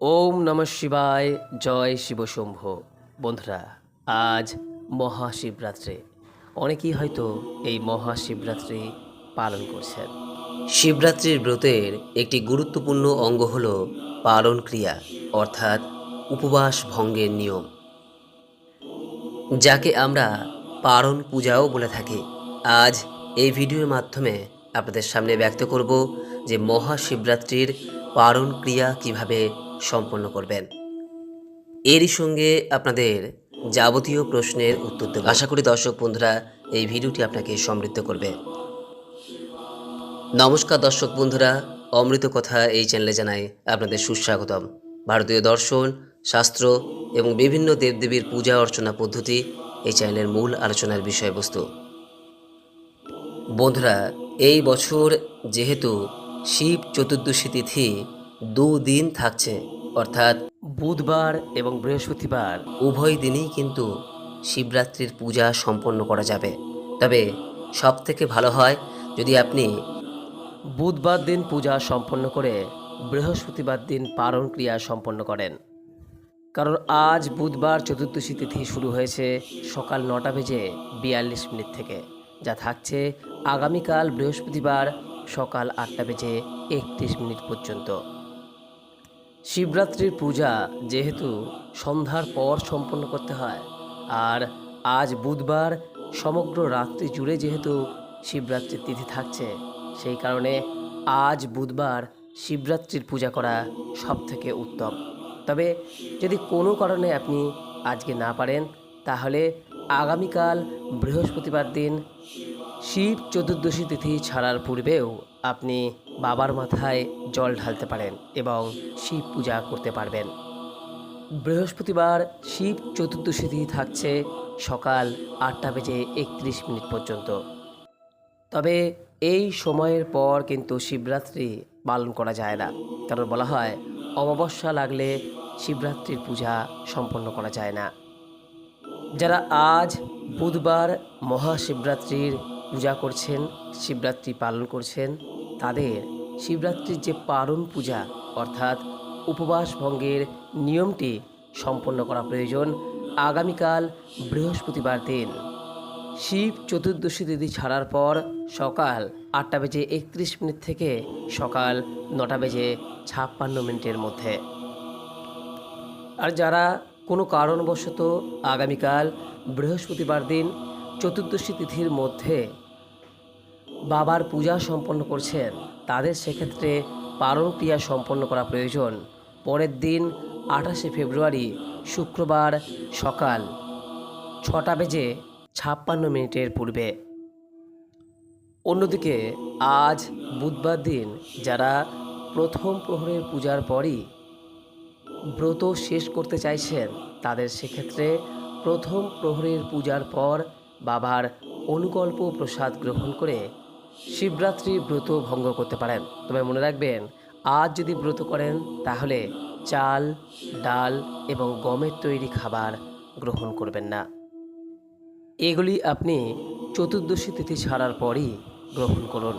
ওম নমঃ শিবায়, জয় শিবশম্ভ বন্ধুরা, আজ মহাশিবরাত্রি। অনেকেই হয়তো এই মহাশিবরাত্রি পালন করছেন। শিবরাত্রির ব্রতের একটি গুরুত্বপূর্ণ অঙ্গ হল পালন ক্রিয়া অর্থাৎ উপবাস ভঙ্গের নিয়ম। যাকে আমরা পারণ পূজাও বলে থাকি। আজ এই ভিডিওর মাধ্যমে আপনাদের সামনে ব্যক্ত করব যে মহাশিবরাত্রির পারণ ক্রিয়া কীভাবে সম্পন্ন করবেন। এরই সঙ্গে আপনাদের যাবতীয় প্রশ্নের উত্তর দেব। আশা করি দর্শক বন্ধুরা, এই ভিডিওটি আপনাকে সমৃদ্ধ করবে। নমস্কার দর্শক বন্ধুরা, অমৃত কথা এই চ্যানেলে জানাই আপনাদের সুস্বাগতম। ভারতীয় দর্শন, শাস্ত্র এবং বিভিন্ন দেবদেবীর পূজা অর্চনা পদ্ধতি এই চ্যানেলের মূল আলোচনার বিষয়বস্তু। বন্ধুরা, এই বছর যেহেতু শিব চতুর্দশী তিথি দুদিন থাকছে অর্থাৎ বুধবার এবং বৃহস্পতিবার, উভয় দিনই কিন্তু শিবরাত্রির পূজা সম্পন্ন করা যাবে। তবে সব থেকে ভালো হয় যদি আপনি বুধবার দিন পূজা সম্পন্ন করে বৃহস্পতিবার দিন পারণ ক্রিয়া সম্পন্ন করেন। কারণ আজ বুধবার চতুর্দশী তিথি শুরু হয়েছে সকাল নটা বেজে বিয়াল্লিশ মিনিট থেকে, যা থাকছে আগামীকাল বৃহস্পতিবার সকাল আটটা বেজে একত্রিশ মিনিট পর্যন্ত। শিবরাত্রির পূজা যেহেতু সন্ধ্যার পর সম্পন্ন করতে হয়, আর আজ বুধবার সমগ্র রাত্রি জুড়ে যেহেতু শিবরাত্রির তিথি থাকছে, সেই কারণে আজ বুধবার শিবরাত্রির পূজা করা সব থেকে উত্তম। তবে যদি কোনো কারণে আপনি আজকে না পারেন, তাহলে আগামীকাল বৃহস্পতিবার দিন শিব চতুর্দশী তিথি ছাড়ার পূর্বেও আপনি বাবার মাথায় জল ঢালতে পারেন এবং শিব পূজা করতে পারবেন। বৃহস্পতিবার শিব চতুর্দশী তিথি থাকছে সকাল আটটা বেজে একত্রিশ মিনিট পর্যন্ত। তবে এই সময়ের পর কিন্তু শিবরাত্রি পালন করা যায় না। কারণ বলা হয়, অমাবস্যা লাগলে শিবরাত্রির পূজা সম্পন্ন করা যায় না। যারা আজ বুধবার মহাশিবরাত্রির পূজা করছেন, শিবরাত্রি পালন করছেন, তাদের শিবরাত্রির যে পারণ পূজা, অর্থাৎ উপবাস ভঙ্গের নিয়মটি সম্পন্ন করা প্রয়োজন আগামীকাল বৃহস্পতিবার দিন। শিব চতুর্দশী তিথি ছাড়ার পর সকাল আটটা বেজে একত্রিশ মিনিট থেকে সকাল নটা বেজে ছাপ্পান্ন মিনিটের মধ্যে। আর যারা কোনো কারণবশত আগামীকাল বৃহস্পতিবার দিন চতুর্দশী তিথির মধ্যে বাবার পূজা সম্পন্ন করছেন তাদের সেক্ষেত্রে পারণ ক্রিয়া সম্পন্ন করা প্রয়োজন। পরের দিন, আঠাশে ফেব্রুয়ারি, শুক্রবার সকাল ছটা বেজে ছাপ্পান্ন মিনিটের পূর্বে। অন্যদিকে, আজ বুধবার দিন যারা প্রথম প্রহরের পূজার পরই ব্রত শেষ করতে চাইছেন, তাদের সেক্ষেত্রে প্রথম প্রহরের পূজার পর বাবার অনুকল্প প্রসাদ গ্রহণ করে শিবরাত্রি ব্রত ভঙ্গ করতে পারেন। তবে মনে রাখবেন, আজ যদি ব্রত করেন, তাহলে চাল, ডাল এবং গমের তৈরি খাবার গ্রহণ করবেন না। এগুলি আপনি চতুর্দশী তিথি ছাড়ার পরই গ্রহণ করুন।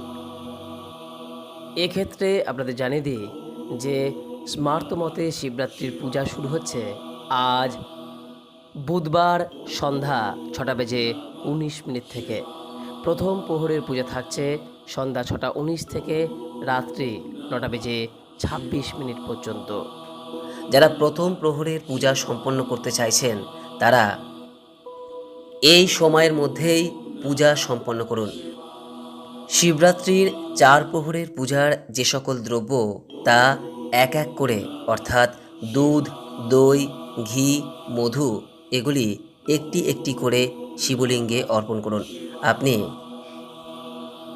এক্ষেত্রে আপনাদের জানিয়ে দিই যে স্মার্ত মতে শিবরাত্রির পূজা শুরু হচ্ছে আজ বুধবার সন্ধ্যা ছটা বেজে উনিশ মিনিট থেকে। প্রথম প্রহরের পূজা থাকছে সন্ধ্যা ছটা উনিশ থেকে রাত্রি নটা বেজে ছাব্বিশ মিনিট পর্যন্ত। যারা প্রথম প্রহরের পূজা সম্পন্ন করতে চাইছেন, তারা এই সময়ের মধ্যেই পূজা সম্পন্ন করুন। শিবরাত্রির চার প্রহরের পূজার যে সকল দ্রব্য, তা এক এক করে, অর্থাৎ দুধ, দই, ঘি, মধু, এগুলি একটি একটি করে শিবলিঙ্গে অর্পণ করুন। আপনি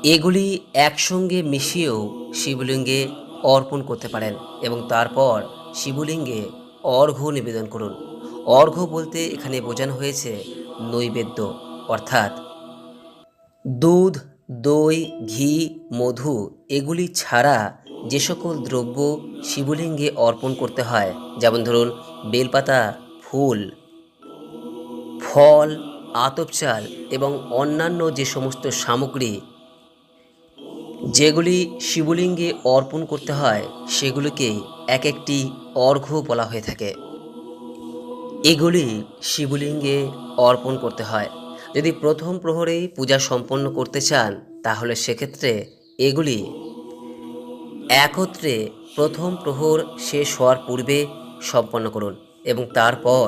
এগুলি একসঙ্গে মিশিয়েও শিবলিঙ্গে অর্পণ করতে পারেন এবং তারপর শিবলিঙ্গে অর্ঘ্য নিবেদন করুন। অর্ঘ্য বলতে এখানে বোঝানো হয়েছে নৈবেদ্য, অর্থাৎ দুধ, দই, ঘি, মধু এগুলি ছাড়া যে সকল দ্রব্য শিবলিঙ্গে অর্পণ করতে হয়, যেমন ধরুন বেলপাতা, ফুল, ফল আতপ চাল এবং অন্যান্য যে সমস্ত সামগ্রী যেগুলি শিবলিঙ্গে অর্পণ করতে হয়, সেগুলিকে এক একটি অর্ঘ্য বলা হয়ে থাকে। এগুলি শিবলিঙ্গে অর্পণ করতে হয়। যদি প্রথম প্রহরেই পূজা সম্পন্ন করতে চান, তাহলে সেক্ষেত্রে এগুলি একত্রে প্রথম প্রহর শেষ হওয়ার পূর্বে সম্পন্ন করুন এবং তারপর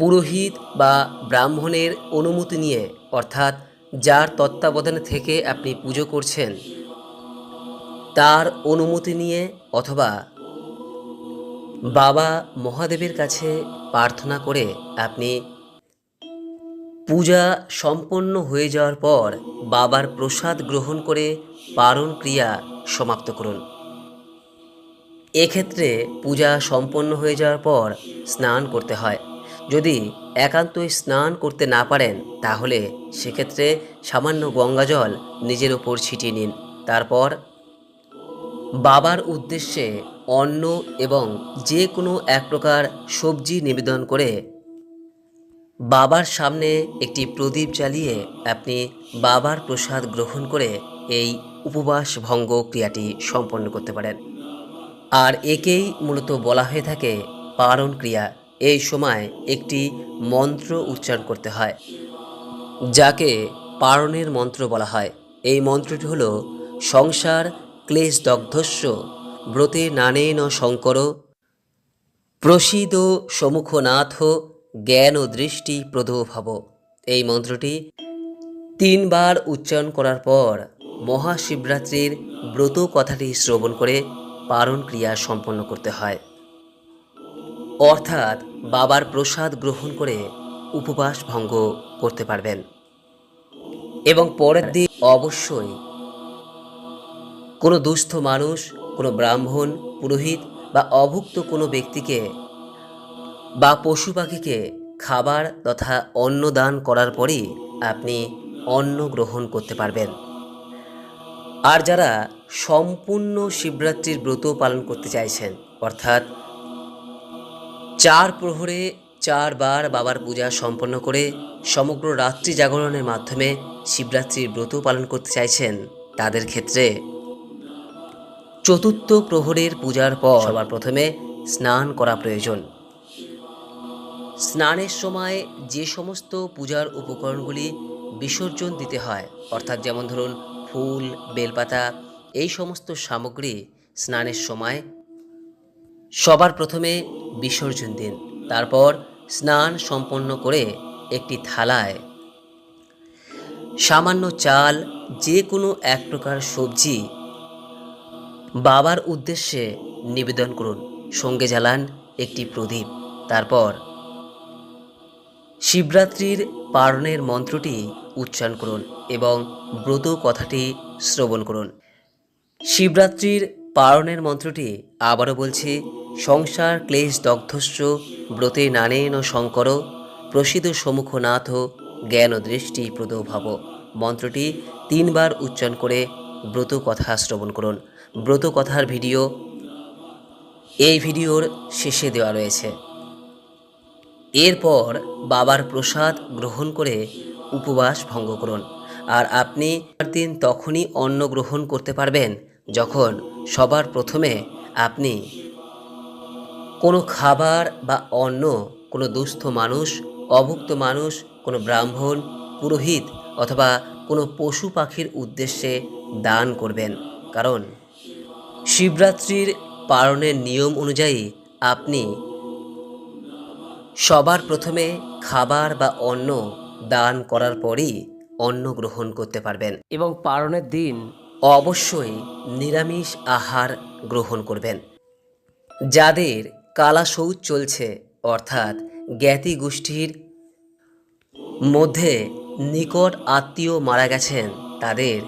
পুরোহিত বা ব্রাহ্মণের অনুমতি নিয়ে, অর্থাৎ যার তত্ত্বাবধানে থেকে আপনি পুজো করছেন, তার অনুমতি নিয়ে অথবা বাবা মহাদেবের কাছে প্রার্থনা করে আপনি পূজা সম্পন্ন হয়ে যাওয়ার পর বাবার প্রসাদ গ্রহণ করে পারণ ক্রিয়া সমাপ্ত করুন। এক্ষেত্রে পূজা সম্পন্ন হয়ে যাওয়ার পর স্নান করতে হয়। যদি একান্তই স্নান করতে না পারেন, তাহলে সেক্ষেত্রে সামান্য গঙ্গাজল নিজের ওপর ছিটিয়ে নিন। তারপর বাবার উদ্দেশ্যে অন্ন এবং যে কোনো এক প্রকার সবজি নিবেদন করে বাবার সামনে একটি প্রদীপ জ্বালিয়ে আপনি বাবার প্রসাদ গ্রহণ করে এই উপবাস ভঙ্গ ক্রিয়াটি সম্পন্ন করতে পারেন। আর একেই মূলত বলা হয়ে থাকে পারণ ক্রিয়া। এই সময় একটি মন্ত্র উচ্চারণ করতে হয়, যাকে পারণের মন্ত্র বলা হয়। এই মন্ত্রটি হল, সংসার ক্লেশ দগ্ধস্য, ব্রতে নানেন শঙ্কর প্রসিদ সমুখনাথ, জ্ঞান ও দৃষ্টি প্রদোভব। এই মন্ত্রটি তিনবার উচ্চারণ করার পর মহাশিবরাত্রির ব্রত কথাটি শ্রবণ করে পারণ ক্রিয়া সম্পন্ন করতে হয়। অর্থাৎ বাবার প্রসাদ গ্রহণ করে উপবাস ভঙ্গ করতে পারবেন। এবং পরের দিন অবশ্যই কোনো দুস্থ মানুষ, কোনো ব্রাহ্মণ, পুরোহিত বা অভুক্ত কোনো ব্যক্তিকে বা পশু পাখিকে খাবার তথা অন্ন দান করার পরই আপনি অন্ন গ্রহণ করতে পারবেন। আর যারা সম্পূর্ণ শিবরাত্রির ব্রত পালন করতে চাইছেন, অর্থাৎ চার প্রহরে চারবার বাবার পূজা সম্পন্ন করে সমগ্র রাত্রি জাগরণের মাধ্যমে শিবরাত্রির ব্রত পালন করতে চাইছেন তাদের ক্ষেত্রে। চতুর্থ প্রহরের পূজার পর সবার প্রথমে স্নান করা প্রয়োজন। স্নানের সময় যে সমস্ত পূজার উপকরণগুলি বিসর্জন দিতে হয়, অর্থাৎ যেমন ধরুন ফুল, বেলপাতা, এই সমস্ত সামগ্রী স্নানের সময় সবার প্রথমে বিসর্জন দিন। তারপর স্নান সম্পন্ন করে একটি থালায় সামান্য চাল যে কোনো এক প্রকার সবজি বাবার উদ্দেশ্যে নিবেদন করুন। সঙ্গে জ্বালান একটি প্রদীপ। তারপর শিবরাত্রির পারণের মন্ত্রটি উচ্চারণ করুন এবং ব্রত কথাটি শ্রবণ করুন। শিবরাত্রির পারণের মন্ত্রটি আবারও বলছি সংসার, ক্লেশ, দগ্ধস্য, ব্রতে নানেন শঙ্কর, প্রসিদ্ধ সমুখনাথ জ্ঞান দৃষ্টি প্রদভাব। মন্ত্রটি তিনবার উচ্চারণ করে ব্রত কথা শ্রবণ করুন। ব্রত কথার ভিডিও এই ভিডিওর শেষে দেওয়া রয়েছে। এরপর বাবার প্রসাদ গ্রহণ করে উপবাস ভঙ্গ করুন। আর আপনি দিন তখনই অন্ন গ্রহণ করতে পারবেন, যখন সবার প্রথমে আপনি কোনো খাবার বা অন্ন, কোনো দুস্থ মানুষ, অভুক্ত মানুষ, কোনো ব্রাহ্মণ, পুরোহিত অথবা কোনো পশু পাখির উদ্দেশ্যে দান করবেন। কারণ শিবরাত্রির পালনের নিয়ম অনুযায়ী আপনি সবার প্রথমে খাবার বা অন্ন দান করার পরই অন্ন গ্রহণ করতে পারবেন এবং পারণের দিন অবশ্যই নিরামিষ আহার গ্রহণ করবেন। যাদের কালা শৌচ চলছে, অর্থাৎ জ্ঞাতি গোষ্ঠীর মধ্যে নিকট আত্মীয় মারা গেছেন তাদের।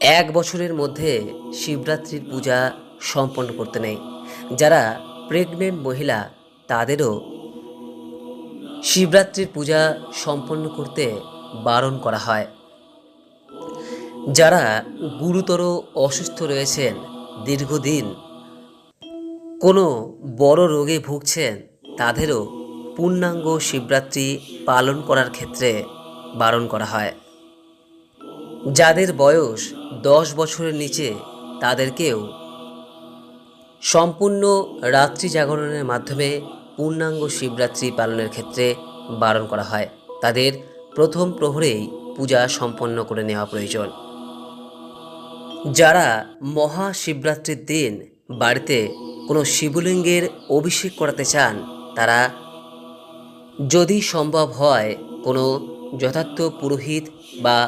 এক বছরের মধ্যে শিবরাত্রির পূজা সম্পন্ন করতে নেই। যারা প্রেগনেন্ট মহিলা, তাদেরও শিবরাত্রির পূজা সম্পন্ন করতে বারণ করা হয়। যারা গুরুতর অসুস্থ রয়েছেন, দীর্ঘদিন কোনো বড় রোগে ভুগছেন, তাদেরও পূর্ণাঙ্গ শিবরাত্রি পালন করার ক্ষেত্রে বারণ করা হয়। যাদের বয়স দশ বছরের নিচে, তাদেরকেও সম্পূর্ণ রাত্রি জাগরণের মাধ্যমে পূর্ণাঙ্গ শিবরাত্রি পালনের ক্ষেত্রে বারণ করা হয়। তাদের প্রথম প্রহরেই পূজা সম্পন্ন করে নেওয়া প্রয়োজন। যারা মহাশিবরাত্রির দিন বাড়িতে কোনো শিবলিঙ্গের অভিষেক করাতে চান, তারা যদি সম্ভব হয় কোনো যথার্থ পুরোহিত বা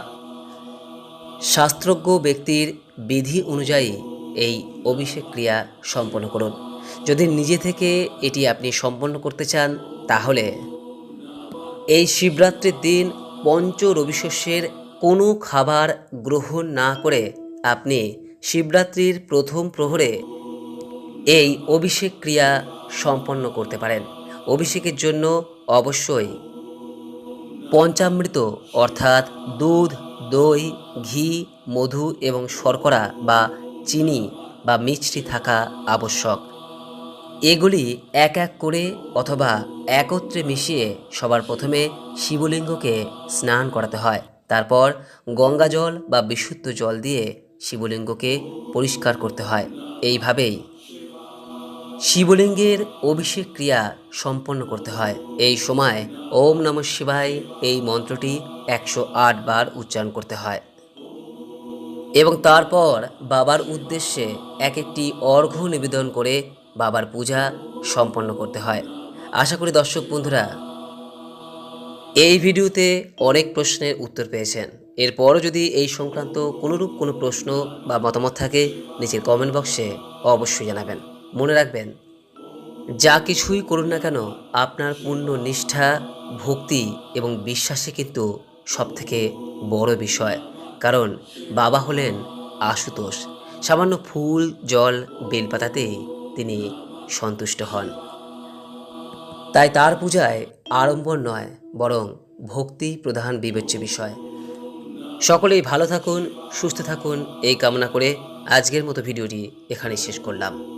শাস্ত্রজ্ঞ ব্যক্তির বিধি অনুযায়ী এই অভিষেক ক্রিয়া সম্পন্ন করুন। যদি নিজে থেকে এটি আপনি সম্পন্ন করতে চান, তাহলে এই শিবরাত্রির দিন পঞ্চ রবিশস্যের কোনো খাবার গ্রহণ না করে আপনি শিবরাত্রির প্রথম প্রহরে এই অভিষেক ক্রিয়া সম্পন্ন করতে পারেন। অভিষেকের জন্য অবশ্যই পঞ্চামৃত অর্থাৎ দুধ, দই, ঘি, মধু এবং শর্করা বা চিনি বা মিষ্টি থাকা আবশ্যক। এগুলি এক এক করে অথবা একত্রে মিশিয়ে সবার প্রথমে শিবলিঙ্গকে স্নান করাতে হয়। তারপর গঙ্গা জল বা বিশুদ্ধ জল দিয়ে শিবলিঙ্গকে পরিষ্কার করতে হয়। এইভাবেই শিবলিঙ্গের অভিষেক ক্রিয়া সম্পন্ন করতে হয়। এই সময় ওম নম শিবায় এই মন্ত্রটি একশো আট বার উচ্চারণ করতে হয়। এবং তারপর বাবার উদ্দেশ্যে এক একটি অর্ঘ্য নিবেদন করে বাবার পূজা সম্পন্ন করতে হয়। আশা করি দর্শক বন্ধুরা, এই ভিডিওতে অনেক প্রশ্নের উত্তর পেয়েছেন। এরপরও যদি এই সংক্রান্ত কোনোরূপ কোনো প্রশ্ন বা মতামত থাকে, নিচের কমেন্ট বক্সে অবশ্যই জানাবেন। মনে রাখবেন, যা কিছুই করুন না কেন, আপনার পূর্ণ নিষ্ঠা, ভক্তি এবং বিশ্বাসে কিন্তু সবথেকে বড় বিষয়। কারণ বাবা হলেন আশুতোষ। সামান্য ফুল, জল, বেলপাতাতেই তিনি সন্তুষ্ট হন। তাই তার পূজায় আড়ম্বর নয়, বরং ভক্তি প্রধান বিবেচ্য বিষয়। সকলেই ভালো থাকুন, সুস্থ থাকুন, এই কামনা করে আজকের মতো ভিডিওটি এখানে শেষ করলাম।